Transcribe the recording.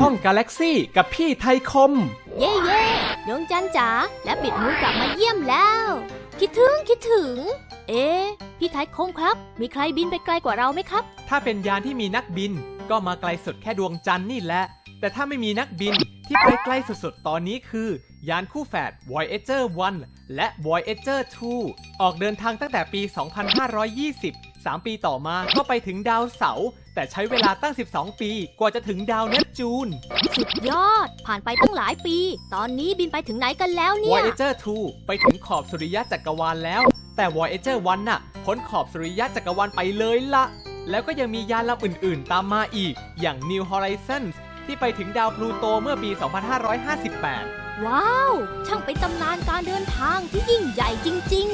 ท่องกาแล็กซี่กับพี่ไทยคม เย่เย่ดวงจันทร์จ๋าและปิดมูกลับมาเยี่ยมแล้ว คิดถึงคิดถึง เอ๊ะพี่ไทยคมครับ มีใครบินไปไกลกว่าเราไหมครับ ถ้าเป็นยานที่มีนักบิน ก็มาไกลสุดแค่ดวงจันทร์นี่แหละ แต่ถ้าไม่มีนักบินที่ไปไกลสุดๆ ตอนนี้คือ ยานคู่แฝด Voyager 1 และ Voyager 2 ออกเดินทางตั้งแต่ปี 2520 3 ปีต่อมาก็ไปถึงดาวเสาร์แต่ใช้เวลาตั้ง 12 ปีกว่าจะถึงดาวเนปจูน สุดยอด ผ่านไปตั้งหลายปี ตอนนี้บินไปถึงไหนกันแล้วเนี่ย Voyager 2 ไปถึงขอบสุริยะจักรวาลแล้ว แต่ Voyager 1น่ะพ้นขอบสุริยะจักรวาลไปเลยละ แล้วก็ยังมียานลำอื่นๆ ตามมาอีก อย่าง New Horizons ที่ไปถึงดาวพลูโตเมื่อปี 2558 ว้าว ช่างเป็นตำนานการเดินทางที่ยิ่งใหญ่จริงๆเลย